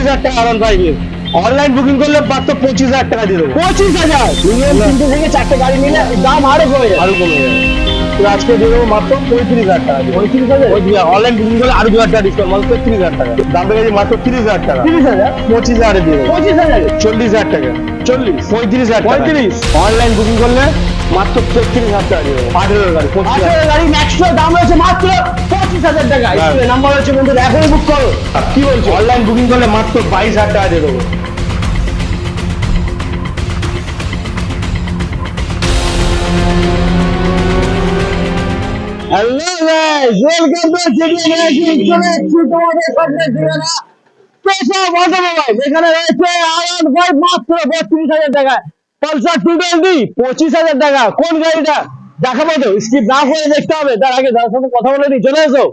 পঁয়ত্রিশ হাজার টাকা আরন ফাইভ অনলাইন বুকিং করলে মাত্র পঁচিশ হাজার টাকা দিয়ে দেবো। পঁচিশ হাজার? মিনিমাম তিনটে থেকে চারটে গাড়ি নিলে দাম আরও কমে যাবে। আরও কমে যাবে। আজকে দিয়ে দেবো মাত্র পঁয়ত্রিশ হাজার টাকা পঁয়ত্রিশ হাজার? অনলাইন বুকিং করলে আরও দু হাজার টাকা ডিসকাউন্ট মাত্র তিরিশ হাজার টাকা। দাম দেখেছি মাত্র তিরিশ হাজার টাকা। তিরিশ হাজার? পঁচিশ হাজারে দিয়ে দেবো। পঁচিশ হাজার? চল্লিশ হাজার টাকা। চল্লিশ? পঁয়ত্রিশ হাজার পঁয়ত্রিশ। অনলাইন বুকিং করলে মাত্র তেত্রিশ হাজার টাকা দিয়ে দেবো। আঠেরো গাড়ি পঁচিশ আঠেরো গাড়ি ম্যাক্সিমাম দাম রয়েছে মাত্র পঁচিশ হাজার টাকা। হ্যাঁ। নাম্বার হচ্ছে বন্ধুরা এখনই বুক করো। কি বলছো? অনলাইন বুকিং করলে মাত্র বাইশ হাজার টাকা দিয়ে দেবো। হ্যালো গাইস ওয়েলকাম টু চলে এখানে রয়েছে আয়ন ফাইভ মাত্র বত্রিশ হাজার টাকা। পালসার টু টোয়েন্টি পঁচিশ হাজার টাকা। কোন গাড়িটা? দেখাবো তো, স্কিপ না করে দেখতে হবে। তার আগে দাদার সাথে কথা বলে দিই চলে এসো।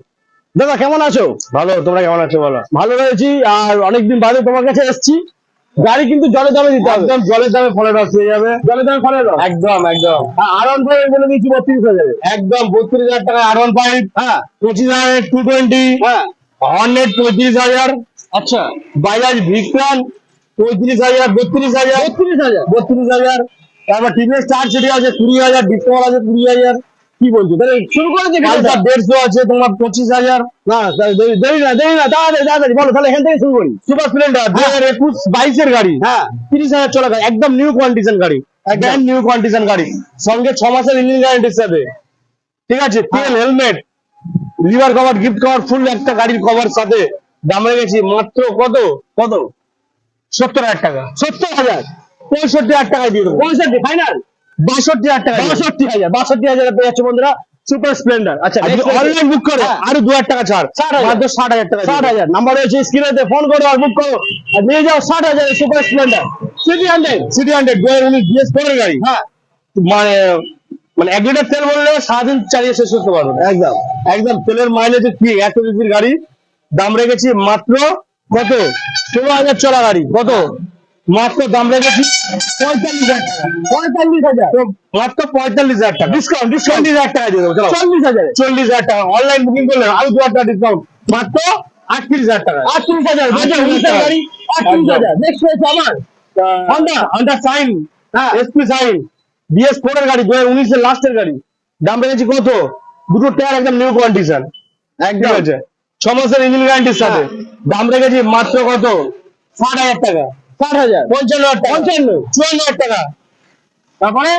দাদা কেমন আছো? ভালো তোমরা কেমন আছো বলো? ভালো রয়েছি আর অনেকদিন বাদে তোমার কাছে এসেছি গাড়ি কিন্তু জলে জলে দিতে হবে। একদম জলের দামে ফলের রস পেয়ে যাবে। জলে দামে ফলে দাও? একদম একদম। আর ওয়ান ফাইভ বলে দিচ্ছি বত্রিশ হাজারে একদম বত্রিশ হাজার টাকা আর ওয়ান ফাইভ হ্যাঁ। পঁচিশ হাজার টু টোয়েন্টি হ্যাঁ। হর্নেট পঁয়ত্রিশ হাজার। আচ্ছা। বাজাজ ভিক্রান পঁয়ত্রিশ হাজার বত্রিশ হাজার। বত্রিশ হাজার? বত্রিশ হাজার। তারপর টিভিএস চার সিটি আছে কুড়ি হাজার ডিসকাউন্ট আছে কুড়ি হাজার। কি বলছো? শুরু করেছে পালসার দেড়শো আছে তোমার পঁচিশ হাজার। না দেরি না দেরি না তাড়াতাড়ি তাড়াতাড়ি বলো তাহলে এখান থেকে শুরু করি। সুপার স্প্লেন্ডার দুই হাজার একুশ বাইশের গাড়ি। হ্যাঁ। তিরিশ হাজার চলা গাড়ি একদম নিউ কন্ডিশন গাড়ি। একদম। নিউ কন্ডিশন গাড়ি। সঙ্গে ছ মাসের ইঞ্জিন গ্যারান্টির সাথে ঠিক আছে? তেল helmet lever cover gift cover full একটা গাড়ির কভার সাথে দাম রেখেছি মাত্র কত? কত? সত্তর হাজার টাকা। সত্তর হাজার। পঁয়ষট্টি হাজার টাকা দিয়ে দেবো। পঁয়ষট্টি ফাইনাল বাষট্টি হাজার টাকা বাষট্টি হাজার বাষট্টি হাজার পেয়ে যাচ্ছে বন্ধুরা। সুপার স্প্লেন্ডার আচ্ছা অনলাইন বুক করে হ্যাঁ। আরও দু হাজার টাকা ছাড়। ষাট হাজার। মাত্র ষাট হাজার টাকা ষাট হাজার। নাম্বার রয়েছে ফোন করো আর বুক করো। আর নিয়ে যাও ষাট হাজার Super Splendor CT hundred CT hundred দু হাজার উনিশ বিএস ফোরের গাড়ি হ্যাঁ। মানে মানে এক লিটার তেল বললে সারাদিন চালিয়ে শেষ করতে পারব। একদম। একদম তেলের মাইলেজ কি? এত সিসির গাড়ি। দাম রেখেছি মাত্র কত? ষোলো হাজার চলা গাড়ি। কত? মাত্র দাম রেখেছি পঁয়তাল্লিশ হাজার টাকা। পঁয়তাল্লিশ হাজার? মাত্র পঁয়তাল্লিশ হাজার টাকা। ডিসকাউন্ট চল্লিশ হাজার টাকা দিয়ে দেবো চল্লিশ হাজার? চল্লিশ হাজার টাকা। অনলাইন বুকিং করলে আরও দু হাজার ডিসকাউন্ট মাত্র আটত্রিশ হাজার টাকা। আটত্রিশ হাজার। আটত্রিশ হাজার। নেক্সট রয়েছে আমার। হন্ডা হন্ডা সাইন হ্যাঁ। এসপি সাইন বিএস ফোর এর গাড়ি দু হাজার উনিশের লাস্টের গাড়ি। দাম রেখেছি কত? দুটো টায়ার একদম নিউ কন্ডিশন একদম। আছে? ছ মাসের ইঞ্জিন গ্যারান্টির সাথে। দাম রেখেছি মাত্র কত? ষাট হাজার টাকা। ষাট হাজার। পঞ্চান্ন পঞ্চান্ন। চুয়ান্ন হাজার টাকা। তারপরে?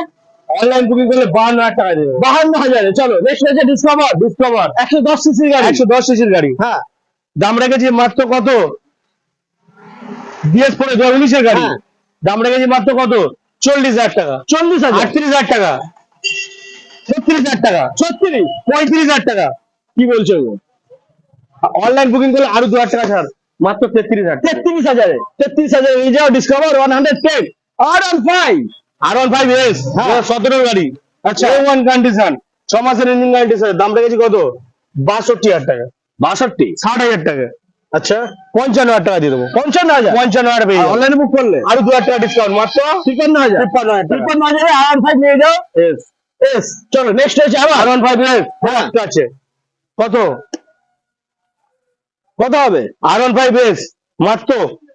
অনলাইন বুকিং করলে বাহান্ন হাজার টাকা দেবে। বাহান্ন হাজারে। চলো নেক্সট রয়েছে ডিসকভার ডিসকভার একশো দশ গাড়ি। একশো দশ সিসির গাড়ি। হ্যাঁ। দাম রেখেছি মাত্র কত? বিএস ফোর দু উনিশের গাড়ি। হ্যাঁ। দাম রেখেছি মাত্র কত? চল্লিশ হাজার টাকা। চল্লিশ হাজার। আটত্রিশ হাজার টাকা। ছত্রিশ হাজার টাকা। ছত্রিশ। পঁয়ত্রিশ হাজার টাকা। কি বলছো অনলাইন বুকিং করলে আরও দু হাজার টাকা ছাড়। মাত্র তেত্রিশ হাজার। তেত্রিশ হাজারে। তেত্রিশ হাজার ডিসকভার ওয়ান হান্ড্রেড টেন আর ওয়ান ফাইভ আর ওয়ান ফাইভ এস। সতেরোর গাড়ি। আচ্ছা। ওয়ান কন্ডিশন ছ মাসের ইঞ্জিন গ্যারান্টির সাথে দাম রেখেছি কত? বাষট্টি হাজার টাকা। বাষট্টি? ষাট হাজার টাকা। আচ্ছা। পঞ্চান্ন হাজার টাকা দিয়ে দেবো। পঞ্চান্ন হাজার? পঞ্চান্ন হাজার পেয়ে। অনলাইনে বুক করলে? আরও দু হাজার টাকা ডিসকাউন্ট মাত্র তিপ্পান্ন হাজার। তিপ্পান্ন হাজার তিপ্পান্ন হাজারে আর ওয়ান ফাইভ নিয়ে যাও। এস এস চলো নেক্সট আর আবার। ওয়ান ফাইভ এস হ্যাঁ। আছে। কত? কত হবে? আর ওয়ান ফাইভ এস মাত্র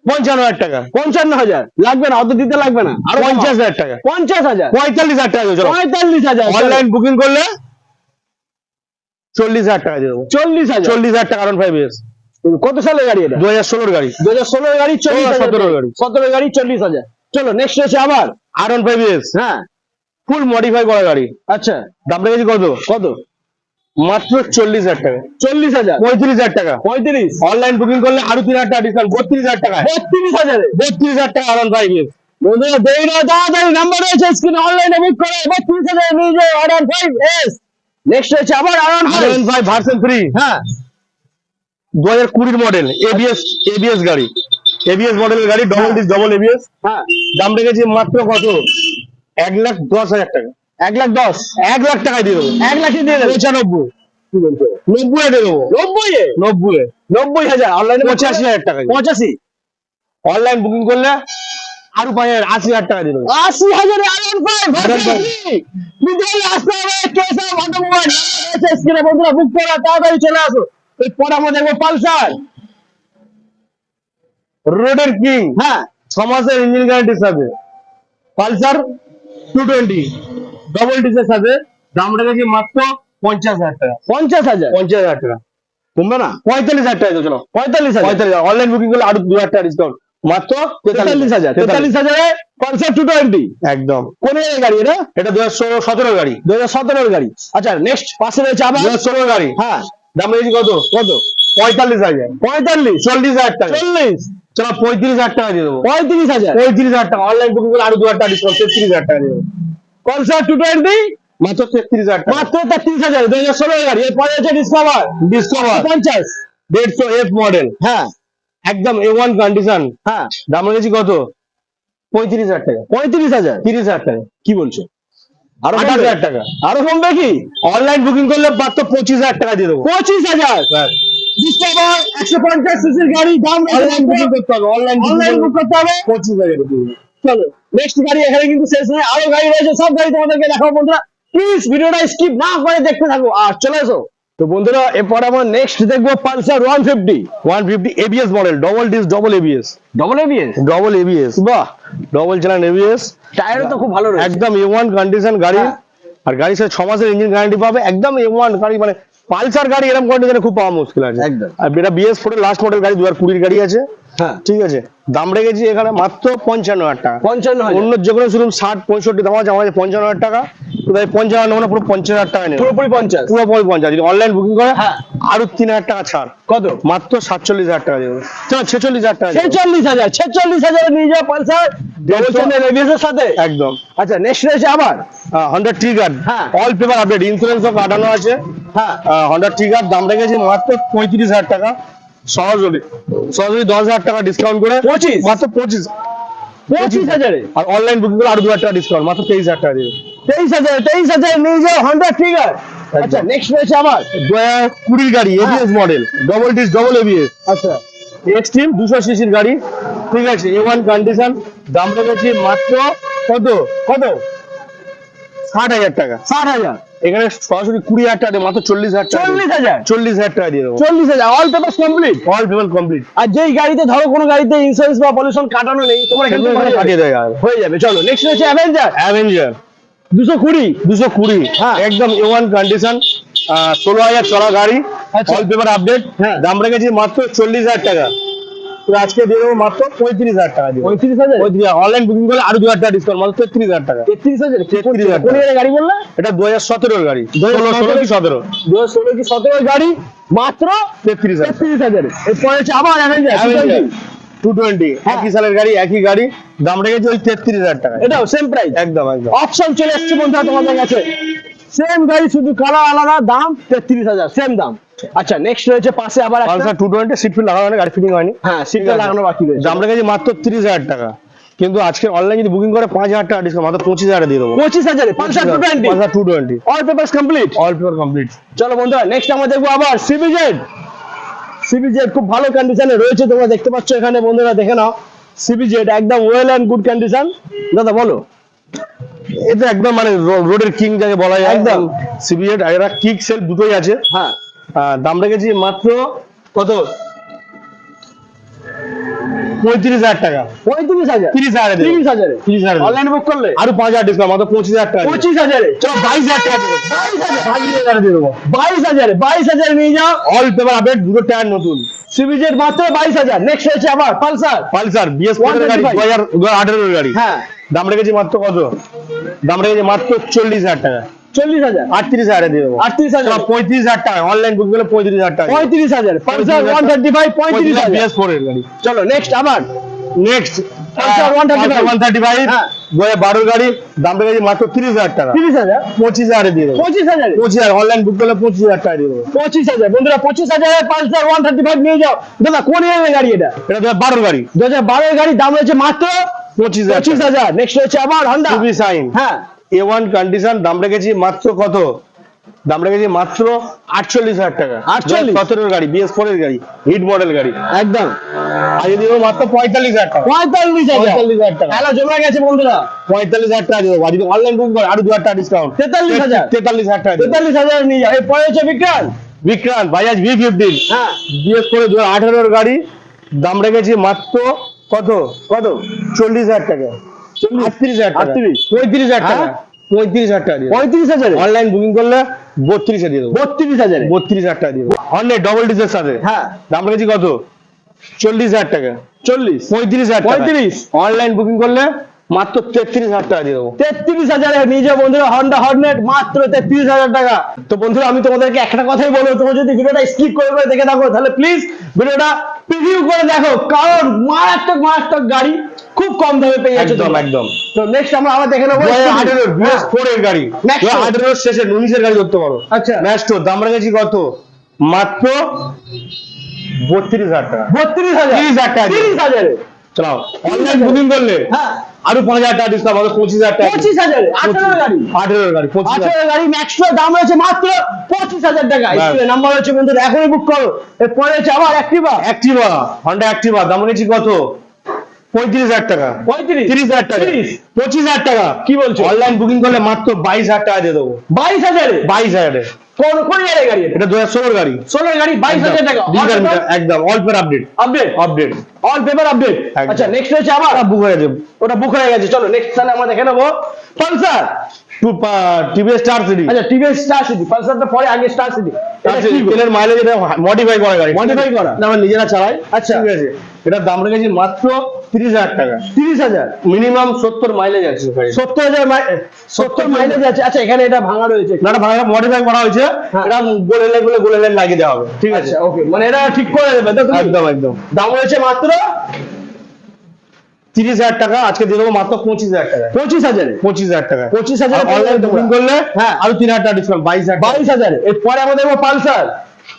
পঞ্চান্ন হাজার টাকা। পঞ্চান্ন হাজার? লাগবে না অত দিতে লাগবে না। আর পঞ্চাশ হাজার টাকা। পঞ্চাশ হাজার? পঁয়তাল্লিশ হাজার টাকা পঁয়তাল্লিশ হাজার অনলাইন বুকিং করলে চল্লিশ হাজার টাকা দিয়ে দেবো। চল্লিশ হাজার? চল্লিশ হাজার টাকা আর ওয়ান ফাইভ এস কত সালের গাড়ি এটা? দু হাজার ষোলোর গাড়ি। দু হাজার ষোলোর গাড়ি চল্লিশ সতেরোর গাড়ি। সতেরো গাড়ি চল্লিশ হাজার। চলো নেক্সট হচ্ছে আবার। আর ওয়ান ফাইভ এস হ্যাঁ। ফুল মডিফাই করা গাড়ি। আচ্ছা। দাম রেখেছি কত? কত? মাত্র চল্লিশ হাজার টাকা। চল্লিশ হাজার? পঁয়ত্রিশ হাজার টাকা। পঁয়ত্রিশ? অনলাইন বুকিং করলে আরও তিন হাজার টাকা ডিসকাউন্ট বত্রিশ হাজার টাকা। বত্রিশ হাজারে? বত্রিশ হাজার টাকা আর ওয়ান ফাইভ বন্ধুরা দেরি না তাড়াতাড়ি নাম্বার রয়েছে স্ক্রিনে অনলাইনে বুক করে। বত্রিশ হাজার নিয়ে যাও আর ফাইভ এস নেক্সট হচ্ছে আবার আর ওয়ান আর five one five version three হ্যাঁ। দু হাজার কুড়ির মডেল এবিএস এবিএস গাড়ি। এবিএস মডেলের গাড়ি ডবল ডিস ডবল এবিএস হ্যাঁ। দাম রেখেছি মাত্র কত? এক লাখ দশ হাজার টাকা। এক লাখ দশ। এক লাখ টাকায় দিয়ে দেবো। এক লাখে দিয়ে দেবে। পঁচানব্বই। নব্বই দিয়ে দেবো। নব্বই নব্বই নব্বই হাজার। অনলাইনে পঁচাশি হাজার টাকা পঁচাশি? অনলাইন বুকিং করলে আরও পাঁচ হাজার আশি হাজার টাকা দিয়ে দেবো। আশি হাজারে আর ওয়ান ফাইভ R15 বিদ্যালয়ে আসতে হবে কেসা অটোমোবাইল স্ক্রিনে বন্ধুরা বুক করা তাড়াতাড়ি চলে আসো। এরপর আমরা দেখব পালসার। রোডের কিং হ্যাঁ। ছ মাসের ইঞ্জিন সাথে পালসার টু টোয়েন্টি ডবল ডিসের সাথে দাম রেখেছি মাত্র পঞ্চাশ হাজার টাকা। পঞ্চাশ হাজার? পঞ্চাশ হাজার টাকা। কমবে না? পঁয়তাল্লিশ হাজার টাকা চলো। পঁয়তাল্লিশ হাজার? পঁয়তাল্লিশ অনলাইন বুকিং করলে আরও দু হাজার টাকা ডিসকাউন্ট মাত্র তেতাল্লিশ হাজার। তেতাল্লিশ হাজারে। পালসার টু টোয়েন্টি একদম। কোন গাড়ি এটা? এটা দু হাজার সতেরো গাড়ি। দু হাজার সতেরোর গাড়ি। আচ্ছা নেক্সট পাশে রয়েছে আবার? দু হাজার ষোলো গাড়ি। হ্যাঁ। দাম কত? কত? পঁয়তাল্লিশ হাজার। পঁয়তাল্লিশ। চল্লিশ হাজার টাকা। চল্লিশ। চলো পঁয়ত্রিশ হাজার টাকা দিয়ে দেবো। পঁয়ত্রিশ হাজার। পঁয়ত্রিশ হাজার টাকা। অনলাইন বুকিং করলে আরও দু হাজার টাকা ডিসকাউন্ট তেত্রিশ হাজার টাকা দিয়ে দেবো। পালসার টু টোয়েন্টি মাত্র তেত্রিশ হাজার মাত্র তেত্রিশ হাজার দুই হাজার ষোলো গাড়ি এরপরে হচ্ছে ডিসকভার ডিসকভার পঞ্চাশ। দেড়শো এফ মডেল হ্যাঁ। একদম এ ওয়ান কন্ডিশন হ্যাঁ। দাম রেখেছি কত? পঁয়ত্রিশ হাজার টাকা। পঁয়ত্রিশ হাজার? তিরিশ হাজার টাকা। কি বলছো? আরও আঠাশ হাজার টাকা। আরও কমবে কি? অনলাইন বুকিং করলে মাত্র পঁচিশ হাজার টাকা দিয়ে দেবো। পঁচিশ হাজার? ডিসকভার একশো পঞ্চাশ সিসির গাড়ি দাম অনলাইন বুকিং করতে হবে অনলাইন বুক করতে হবে। পঁচিশ হাজার। চলো নেক্সট গাড়ি এখানে কিন্তু শেষ নয় আরও গাড়ি রয়েছে সব গাড়ি তোমাদেরকে দেখাবো বন্ধুরা। প্লিজ ভিডিওটা স্কিপ না করে দেখতে থাকো আর চলে এসো। তো বন্ধুরা এরপরে আমরা নেক্সট দেখব Pulsar one fifty one fifty ABS model double disc double ABS double ABS double ABS বাহ। ডবল চালান এবিএস টায়ারও তো খুব ভালো একদম এ ওয়ান কন্ডিশন গাড়ি। হ্যাঁ। আর গাড়ির সাথে ছ মাসের ইঞ্জিন গ্যারান্টি পাবে। একদম এ ওয়ান গাড়ি মানে পালসার গাড়ি এরকম কন্ডিশনে খুব পাওয়া মুশকিল আছে। একদম। আর এটা বিএস ফোর লাস্ট মডেল গাড়ি দু হাজার কুড়ির গাড়ি আছে। হ্যাঁ। ঠিক আছে? দাম রেখেছি এখানে মাত্র পঞ্চান্ন হাজার টাকা। পঞ্চান্ন অন্য যে কোনো শুরু ষাট পঁয়ষট্টি দাম আছে আমাদের পঞ্চান্ন হাজার টাকা। তাই পঞ্চান্ন নেব না পুরো পঞ্চাশ হাজার টাকা নেব। পুরোপুরি পঞ্চাশ। পুরোপুরি পঞ্চাশ। যদি অনলাইন বুকিং করে হ্যাঁ। আরও তিন হাজার টাকা ছাড়। কত? মাত্র সাতচল্লিশ হাজার টাকা দেবো। ছেচল্লিশ হাজার টাকা ছেচল্লিশ হাজার ছেচল্লিশ হাজার নিয়ে পালসার। সাথে। একদম। আচ্ছা নেক্সট রয়েছে আবার? হন্ডা ট্রিগার হ্যাঁ। অল পেপার আপডেট ইন্স্যুরেন্সও কাটানো আছে। হ্যাঁ। হন্ডা ট্রিগার দাম রেখেছি মাত্র পঁয়ত্রিশ হাজার টাকা। সহজলি সহজলি দশ হাজার টাকা ডিসকাউন্ট করে পঁচিশ? মাত্র পঁচিশ। পঁচিশ হাজারে? আর অনলাইন বুকিং করে আরও দু হাজার টাকা ডিসকাউন্ট মাত্র তেইশ হাজার টাকা দেবে। তেইশ হাজার তেইশ হাজার নিয়ে যাও হন্ডা ট্রিগার আচ্ছা নেক্সট রয়েছে আবার। দু হাজার কুড়ির গাড়ি ABS model double disc double ABS আচ্ছা। এক্সট্রিম দুশো সিসির গাড়ি। ঠিক আছে এ ওয়ান কন্ডিশন দাম রেখেছি মাত্র কত? কত? ষাট হাজার টাকা। ষাট হাজার? এখানে সরাসরি কুড়ি হাজার টাকা মাত্র চল্লিশ হাজার চল্লিশ হাজার? চল্লিশ হাজার টাকা দিয়ে দেবো। চল্লিশ হাজার? All paper complete all payment complete আর যেই গাড়িতে ধরো কোনো গাড়িতে ইন্স্যুরেন্স বা পলিউশন কাটানো নেই তোমার হয়ে কাটিয়ে যাবে। দেয় হয়ে যাবে চলো নেক্সট রয়েছে অ্যাভেঞ্জার অ্যাভেঞ্জার দুশো কুড়ি। দুশো কুড়ি। হ্যাঁ। একদম এ ওয়ান কন্ডিশন ষোলো হাজার চলা গাড়ি। অল পেপার আপডেট হ্যাঁ। দাম রেখেছি মাত্র চল্লিশ হাজার টাকা। আজকে দিয়ে দেবো মাত্র পঁয়ত্রিশ হাজার টাকা দিয়ে পঁয়ত্রিশ হাজার? পঁয়ত্রিশ অনলাইন বুকিং করলে আরও দু হাজার টাকা ডিসকাউন্ট মাত্র তেত্রিশ হাজার টাকা। তেত্রিশ হাজার? তেত্রিশ হাজার কোন গাড়ি বললে? এটা দু হাজার সতেরোর গাড়ি। ষোলো ষোলো কি সতেরো? দু হাজার ষোলো কি সতেরো গাড়ি? মাত্র তেত্রিশ হাজার। তেত্রিশ হাজারে। এরপরে হচ্ছে আবার অ্যাভেঞ্জার টু টোয়েন্টি হ্যাঁ। একই সালের গাড়ি একই গাড়ি। দাম রেখেছি ওই তেত্রিশ হাজার টাকা এটাও সেম প্রাইস একদম একদম। অপশন চলে এসছে বন্ধুরা তোমাদের কাছে। সেম গাড়ি শুধু কালার আলাদা দাম তেত্রিশ হাজার সেম দাম। আচ্ছা নেক্সট রয়েছে পাশে আবার Pulsar two twenty seat fill লাগানো গাড়ি ফিটিং হয়নি। হ্যাঁ সিটটা লাগানো বাকি রয়েছে। মাত্র তিরিশ হাজার টাকা। কিন্তু আজকে অনলাইন যদি বুকিং করে পাঁচ হাজার টাকা ডিসকাউন্ট মাত্র পঁচিশ হাজার দিয়ে দেবো। পঁচিশ হাজারে two twenty all papers complete all paper complete চলো বন্ধুরা নেক্সট আমরা দেখব আবার সিবিজেড সিবিজেড খুব ভালো কন্ডিশনে রয়েছে তোমরা দেখতে পাচ্ছ এখানে বন্ধুরা দেখে নাও। সিবিজেড একদম ওয়েল অ্যান্ড গুড কন্ডিশন দাদা বলো। এটা একদম মানে রোডের কিং যাকে বলা যায় একদম। সিবিএড এরা কিক সেল দুটোই আছে। হ্যাঁ। দাম রেখেছি মাত্র কত? পঁয়ত্রিশ হাজার টাকা। পঁয়ত্রিশ হাজার? তিরিশ হাজার তিরিশ হাজারে? তিরিশ হাজার অনলাইন বুক করলে? আরও পাঁচ হাজার ডিসকাউন্ট মাত্র পঁচিশ হাজার টাকা পঁচিশ হাজারে? চলো বাইশ হাজার টাকা বাইশ হাজার? দিয়ে দেবো। বাইশ হাজারে? বাইশ হাজারে নিয়ে যাও। অল পেপার আপডেট দুটো টায়ার নতুন। মাত্র বাইশ হাজার। নেক্সট হচ্ছে আবার পালসার। পালসার বিএস গাড়ি 125 দু হাজার দু গাড়ি। হ্যাঁ। দাম রেখেছি মাত্র কত? দাম রেখেছি মাত্র চল্লিশ হাজার টাকা। চল্লিশ হাজার। আটত্রিশ হাজার দিয়ে দেবো। আটত্রিশ হাজার। পঁয়ত্রিশ হাজার টাকা অনলাইন বুক করলে পঁয়ত্রিশ হাজার টাকা পঁয়ত্রিশ হাজার পালসার ওয়ান থার্টি ফাইভ পঁয়ত্রিশ হাজার। চলো নেক্সট আবার। Next Pulsar 135 one thirty five হ্যাঁ। বারোর গাড়ি দাম রেখেছি মাত্র তিরিশ হাজার টাকা। তিরিশ হাজার? পঁচিশ হাজারে দিয়ে দেবো। পঁচিশ হাজার? পঁচিশ হাজার অনলাইন বুক করলে পঁচিশ হাজার টাকা দিয়ে দেবো। পঁচিশ হাজার। বন্ধুরা পঁচিশ হাজারে পালসার ওয়ান থার্টি ফাইভ নিয়ে যাও। দাদা কোন গাড়ি এটা? এটা দু বারোর গাড়ি। দু হাজার বারোর গাড়ি দাম হয়েছে মাত্র পঁচিশ হাজার পঁচিশ হাজার। নেক্সট হচ্ছে আবার হন্ডা সাইন হ্যাঁ। এ ওয়ান কন্ডিশন দাম রেখেছি মাত্র কত? দাম রেখেছি মাত্র আটচল্লিশ হাজার টাকা। 48? সতেরোর গাড়ি বিএস ফোর এর গাড়ি হিট মডেল গাড়ি। একদম। আজ দিব মাত্র পঁয়তাল্লিশ হাজার টাকা। পঁয়তাল্লিশ হাজার। পঁয়তাল্লিশ হাজার টাকা। জমে গেছে বন্ধুরা। পঁয়তাল্লিশ হাজার টাকা দেবো। যদি অনলাইন বুক করে আরও দু হাজার টাকা ডিসকাউন্ট তেতাল্লিশ হাজার। তেতাল্লিশ হাজার টাকা তেতাল্লিশ হাজার নিয়ে যাও। এরপরে হচ্ছে বিক্রান্ত বিক্রান্ত বাজাজ ভি ফিফটিন হ্যাঁ। বিএস করে দু হাজার গাড়ি দাম রেখেছি মাত্র কত? কত? চল্লিশ হাজার টাকা। আটত্রিশ হাজার 38 পঁয়ত্রিশ হাজার টাকা। হ্যাঁ? পঁয়ত্রিশ হাজার টাকা। পঁয়ত্রিশ হাজার? অনলাইন বুকিং করলে বত্রিশ হাজার দেবো। বত্রিশ হাজার? বত্রিশ হাজার টাকা দিয়ে দেবো। হন্ডে ডবল ডিসের সাথে হ্যাঁ। দাম রেখেছি কত? চল্লিশ হাজার টাকা। চল্লিশ। পঁয়ত্রিশ হাজার পঁয়ত্রিশ। অনলাইন বুকিং করলে মাত্র তেত্রিশ হাজার টাকা দিয়ে দেবো। তেত্রিশ হাজারে নিজে বন্ধুরা হন্ডা হর্নেট মাত্র তেত্রিশ হাজার টাকা। তো বন্ধুরা আমি তোমাদেরকে একটা কথাই বলব তোমরা যদি ভিডিওটা স্কিপ করে করে দেখে থাকো তাহলে প্লিজ ভিডিওটা প্রিভিউ করে দেখো কারণ মারাত্মক মারাত্মক গাড়ি খুব কম দামে পেয়ে যাচ্ছে একদম। একদম। তো নেক্সট আমরা আবার দেখে নেব। আঠেরোর। বিএস ফোর এর গাড়ি। আঠেরোর শেষে উনিশের গাড়ি ধরতে পারো। আচ্ছা। ম্যাস্টোর দাম রেখেছি কত? মাত্র বত্রিশ হাজার টাকা। বত্রিশ হাজার। তিরিশ হাজার টাকা। তিরিশ হাজারে। চলাও অনলাইন বুকিং করলে হ্যাঁ। আরও পাঁচ হাজার টাকা ডিসকাউন্ট হবে পঁচিশ হাজার টাকা পঁচিশ হাজার আঠারো গাড়ি। আঠারো গাড়ি পঁচিশ হাজার। গাড়ি ম্যাক্সিমাম দাম রয়েছে মাত্র পঁচিশ হাজার টাকা। নাম্বার হচ্ছে বন্ধুরা এখনই বুক করো। এরপরে হচ্ছে আবার অ্যাক্টিভা অ্যাক্টিভা হন্ডা অ্যাক্টিভা দাম রেখেছি কত? পঁয়ত্রিশ হাজার টাকা। পঁয়ত্রিশ? তিরিশ হাজার টাকা। পঁচিশ হাজার টাকা। কি বলছো? অনলাইন বুকিং করলে মাত্র বাইশ হাজার টাকা দিয়ে দেবো। বাইশ হাজারে? বাইশ হাজারে। কোন কোন জায়গায় গাড়ি এটা? দু হাজার ষোলোর গাড়ি। ষোলোর গাড়ি বাইশ হাজার টাকা। একদম। অল্পের update update update all paper update আচ্ছা নেক্সট হচ্ছে আবার? বুক হয়ে ওটা বুক হয়ে গেছে। চলো নেক্সট তাহলে আমরা দেখে নেব। পালসার টিভিএস স্টার সিটি আচ্ছা টিভিএস স্টার সিটি পালসারটা পরে আগে স্টার সিটি এটা কি গো? তেলের মাইলেজ এটা মডিফাই করা গাড়ি। Modify করা? না, আমরা নিজেরা চালাই। আচ্ছা। ঠিক আছে। এটার দাম রেখেছি মাত্র তিরিশ হাজার টাকা। তিরিশ হাজার? মিনিমাম সত্তর মাইলেজ আছে সত্তর হাজার সত্তর মাইলেজ আছে। আচ্ছা এখানে এটা ভাঙা রয়েছে। না ভাঙা মডিফাই করা হয়েছে। হ্যাঁ। এটা গোলে গুলো গোলে লাইন লাগিয়ে দেওয়া হবে। ঠিক আছে। আচ্ছা ওকে মানে এটা ঠিক করে দেবে একদম একদম। দাম রয়েছে মাত্র তিরিশ হাজার টাকা আজকে দিয়ে দেবো মাত্র পঁচিশ হাজার টাকা পঁচিশ হাজারে? পঁচিশ হাজার টাকা পঁচিশ হাজার অনলাইন বুকিং করলে হ্যাঁ। আরও তিন হাজার টাকা ডিসকাউন্ট বাইশ হাজার বাইশ হাজারে। এরপরে আমরা দেখব পালসার।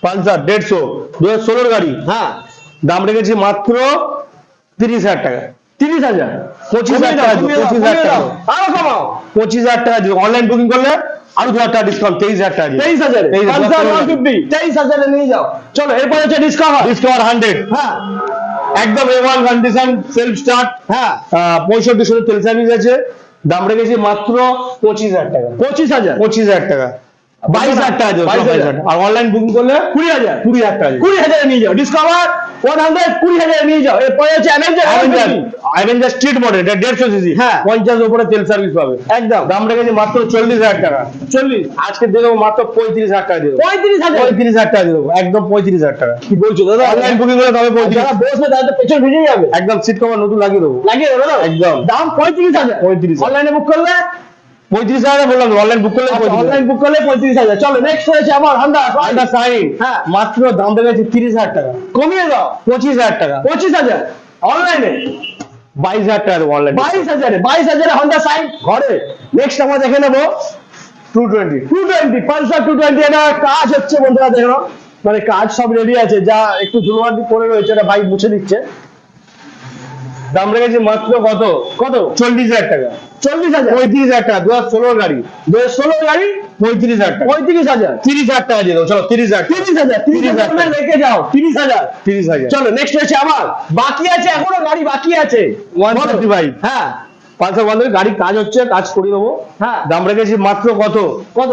পালসার দেড়শো দু হাজার ষোলোর গাড়ি। হ্যাঁ। দাম রেখেছি মাত্র তিরিশ হাজার টাকা। তিরিশ হাজার? পঁচিশ হাজার টাকা পঁচিশ হাজার টাকা আরও কমাও। পঁচিশ হাজার টাকা অনলাইন বুকিং করলে আরও দু হাজার টাকা ডিসকাউন্ট তেইশ হাজার? টাকা তেইশ হাজারে। তেইশ হাজার নিয়ে যাও। চলো এরপরে হচ্ছে ডিসকাভার ডিসকাভার হান্ড্রেড হ্যাঁ। একদম এমন কন্ডিশন সেলফ স্টার্ট হ্যাঁ। পঁয়ষট্টি শুধু তেল সার্ভিস আছে। দাম রেখেছি মাত্র পঁচিশ হাজার টাকা। পঁচিশ হাজার। পঁচিশ হাজার টাকা। বাইশ হাজার টাকা দিও বাইশ বাইশ হাজার। হাজার আর অনলাইন বুকিং করলে কুড়ি হাজার। কুড়ি হাজার টাকা কুড়ি হাজারে নিয়ে যাও। ডিসকাভার ওয়ান হান্ড্রেড কুড়ি হাজারে নিয়ে যাও। এরপরে হচ্ছে Avenger Avenger Avenger Street model এটা দেড়শো সিসি হ্যাঁ। পঞ্চাশ উপরে তেল সার্ভিস পাবে। একদম। দাম রেখেছি মাত্র চল্লিশ হাজার টাকা। চল্লিশ। আজকে দিয়ে দেবো মাত্র পঁয়ত্রিশ হাজার টাকা দিয়ে দেবো। পঁয়ত্রিশ হাজার? পঁয়ত্রিশ হাজার টাকা দেবো। একদম পঁয়ত্রিশ হাজার টাকা। কি বলছো দাদা? অনলাইন বুকিং করলে তবে পঁয়ত্রিশ। বসবে তাদের পেছন ভিজে যাবে। একদম সিট কভার নতুন লাগিয়ে দেবো। লাগিয়ে দেবে একদম। দাম পঁয়ত্রিশ হাজার। 35,000 অনলাইনে বুক করলে পঁয়ত্রিশ হাজার বললাম অনলাইন বুক করলে অনলাইন বুক করলে পঁয়ত্রিশ হাজার। চলো নেক্সট হয়েছে আমার হান্ডা আন্ডার সাইন হ্যাঁ। মাত্র দাম রেখেছি তিরিশ হাজার টাকা। কমিয়ে দাও। পঁচিশ হাজার টাকা। পঁচিশ হাজার। অনলাইনে বাইশ হাজার টাকা অনলাইন বাইশ হাজারে বাইশ হাজারে হন্ডা সাইন ঘরে। নেক্সট আমরা দেখে নেব। Two twenty two twenty Pulsar two twenty এটা কাজ হচ্ছে বন্ধুরা দেখো মানে কাজ সব রেডি আছে যা একটু ধুলোবাদি পড়ে রয়েছে এটা বাইক মুছে দিচ্ছে। দাম রেখেছি মাত্র কত? কত? চল্লিশ হাজার টাকা। চল্লিশ হাজার। পঁয়ত্রিশ হাজার টাকা দু হাজার ষোলোর গাড়ি। দু হাজার ষোলো গাড়ি? পঁয়ত্রিশ হাজার টাকা। পঁয়ত্রিশ হাজার। তিরিশ হাজার টাকা দিয়ে দেবো চলো তিরিশ হাজার তিরিশ হাজার তিরিশ তিরিশ হাজার হাজার রেখে যাও। তিরিশ হাজার। তিরিশ হাজার। চলো নেক্সট হচ্ছে আমার। বাকি আছে এখনও গাড়ি বাকি আছে। One thirty five. হ্যাঁ। গাড়ি কাজ হচ্ছে কাজ করে দেবো। হ্যাঁ। দাম রেখেছি মাত্র কত? কত?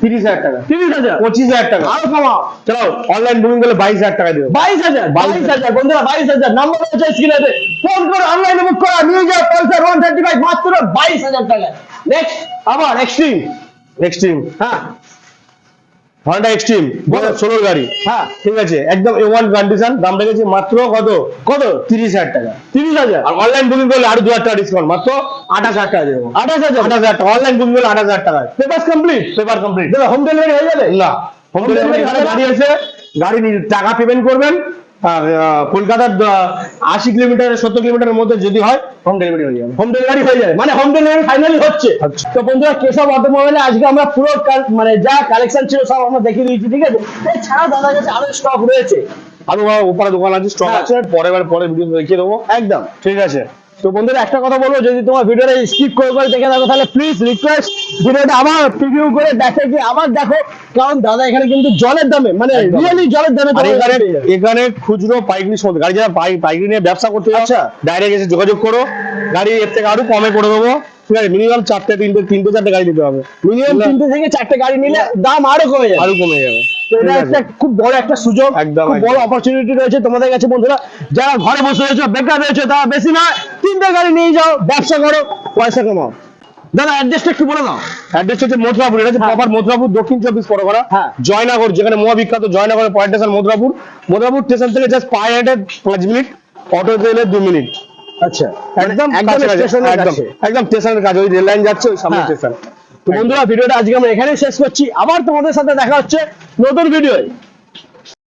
তিরিশ হাজার টাকা। তিরিশ হাজার? পঁচিশ হাজার টাকা। আরও কমাও চলো অনলাইন বুকিং করলে বাইশ হাজার টাকা দেবো। বাইশ হাজার? বাইশ হাজার। বন্ধুরা বাইশ হাজার। নাম্বার হচ্ছে স্ক্রিনে ফোন করে অনলাইনে বুক করা নিয়ে যাও পালসার ওয়ান থার্টি ফাইভ মাত্র বাইশ হাজার টাকা নেক্সট আবার এক্সট্রিম এক্সট্রিম হ্যাঁ। হন্ডা এক্সট্রিম ষোলোর গাড়ি। হ্যাঁ। ঠিক আছে একদম এ ওয়ান কন্ডিশন দাম রেখেছি মাত্র কত? কত? তিরিশ হাজার টাকা। তিরিশ হাজার। আর অনলাইন বুকিং করলে আরও দু হাজার টাকা ডিসকাউন্ট মাত্র আঠাশ হাজার টাকা দেবো। আঠাশ হাজার? আঠাশ হাজার টাকা। অনলাইন বুকিং করলে আঠাশ হাজার টাকা। Paper complete paper complete home delivery হয়ে যাবে? না। হোম ডেলিভারি গাড়ি আছে। গাড়ি টাকা পেমেন্ট করবেন। কলকাতার আশি কিলোমিটার সত্তর কিলোমিটারের মধ্যে যদি হয় হোম ডেলিভারি হয়ে যাবে। হোম ডেলিভারি হয়ে যাবে। মানে হোম ডেলিভারি ফাইনালি হচ্ছে। তো বন্ধুরা কেশব অটোমোবাইলে আজকে আমরা পুরো মানে যা কালেকশন ছিল সব আমরা দেখিয়ে দিয়েছি ঠিক আছে? এছাড়াও দাদার কাছে আরও স্টক রয়েছে। আরও উপরে দোকান আছে স্টক হ্যাঁ। আছে। পরে পরে ভিডিও দেখিয়ে দেবো। একদম। ঠিক আছে। তো বন্ধুরা একটা কথা বলব যদি তোমার ভিডিওটা স্কিপ করে করে দেখে থাকো তাহলে প্লিজ রিকোয়েস্ট ভিডিওটা আবার প্রিভিউ করে দেখে কি আবার দেখো কারণ দাদা এখানে কিন্তু জলের দামে মানে রিয়েলি জলের দামে এখানে এখানে খুচরো পাইকারি সমস্ত গাড়ি যারা পাই- পাইকারি নিয়ে ব্যবসা করতে যাচ্ছে আচ্ছা। ডাইরেক্ট এসে যোগাযোগ করো গাড়ি এর থেকে আরও কমে করে দেবো। মিনিমাম চারটে তিনটে তিনটে চারটে গাড়ি দিতে হবে। মিনিমাম তিনটে থেকে চারটে গাড়ি নিলে দাম আরও কমে যাবে। আরও কমে যাবে। এটা একটা খুব বড় একটা সুযোগ খুব বড় অপরচুনিটি রয়েছে তোমাদের কাছে বন্ধুরা। যারা ঘরে বসে রয়েছে বেকার রয়েছে তারা বেশি নয় তিনটে গাড়ি নিয়ে যাও ব্যবসা করো পয়সা কামাও। দাদা অ্যাড্রেসটা একটু বলে দাও। অ্যাড্রেস হচ্ছে মথুরাপুর এটা হচ্ছে হ্যাঁ। প্রপার মথুরাপুর দক্ষিণ চব্বিশ পরগনা হ্যাঁ। জয়নগর যেখানে মহাবিখ্যাত জয়নগরের point station Mathurapur. Mathurapur station থেকে জাস্ট পায়ে হেঁটে পাঁচ মিনিট অটো গেলে দু মিনিট আচ্ছা একদম একদম স্টেশনের একদম কাছে। একদম স্টেশনের কাছে ওই রেল লাইন যাচ্ছে ওই সামনে হ্যাঁ। স্টেশন তো বন্ধুরা ভিডিওটা আজকে আমরা এখানেই শেষ করছি। আবার তোমাদের সাথে দেখা হচ্ছে নতুন ভিডিও